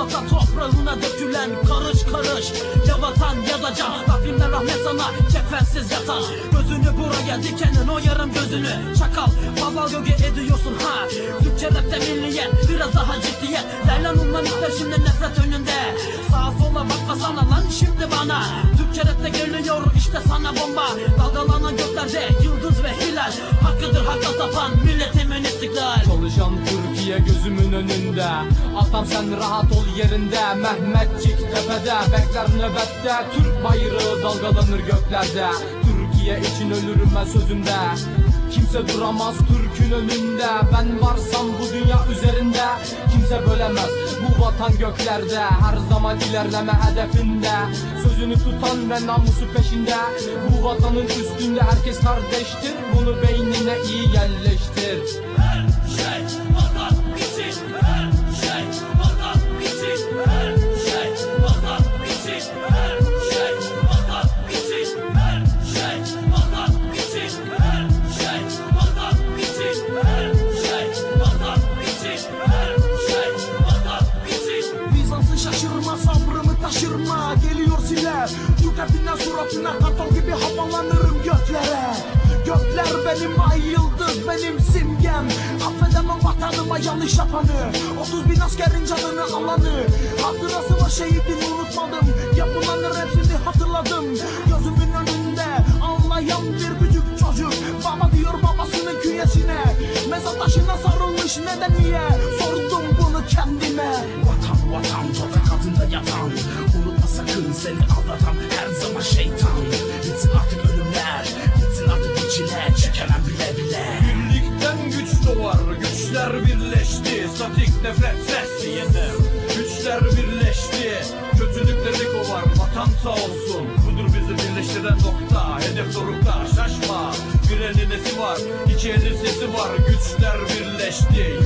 vatan toprağına dökülen Karış karış. Ya vatan ya da can. Rabbimden rahmet sana kefensiz yatan. Gözünü buraya dikenin o yarım gözünü. Çakal baba gölge ediyorsun ha. Türkçe rapte milliyet biraz daha ciddiyet bakmasana lan şimdi bana. Türkçe rapte geliyor işte sana bomba. Dalgalanan göklerde yıldız ve hilal. Hakkıdır hakka tapan milletimin istiklal. Çalışan Türkiye gözümün önünde. Atam sen rahat ol yerinde. Mehmetçik tepede. Bekler nöbette. Türk bayrağı dalgalanır göklerde. Türkiye için ölürüm ben sözümde. Kimse duramaz Türk'ün önünde. Ben varsam bu dünya üzerinde Kimse bölemez bu vatan göklerde. Her zaman ilerleme hedefinde. Sözünü tutan ve namusu peşinde. Bu vatanın üstünde herkes kardeştir. Bunu beynine iyi yerleştir şaşırma sabrımı taşırma. Geliyor siler Türk rapinden suratına kartal gibi havalanırım göklere. Gökler benim ay yıldız benim simgem. Affedemem vatanıma yanlış yapanı. 30 bin askerin canını alanı. Hatırası var şehidini unutmadım. Yapılanları hepsini hatırladım. Gözümün önünde anlayan bir küçük çocuk. Baba diyor babasının künyesine. Mezar taşına sarılmış neden niye Vatan vatan altında yatan Unutma sakın seni aldatan her zaman şeytan Bitsin artık ölümler Bitsin artık bu Çekemem bile bile Birlikten güç doğar, güçler birleşti Statik nefret ses yeter Güçler birleşti Kötülükleri kovar, vatan sağ olsun Budur bizi birleştiren nokta Hedef dorukta, şaşma Bir elin nesi var, iki elin sesi var Güçler birleşti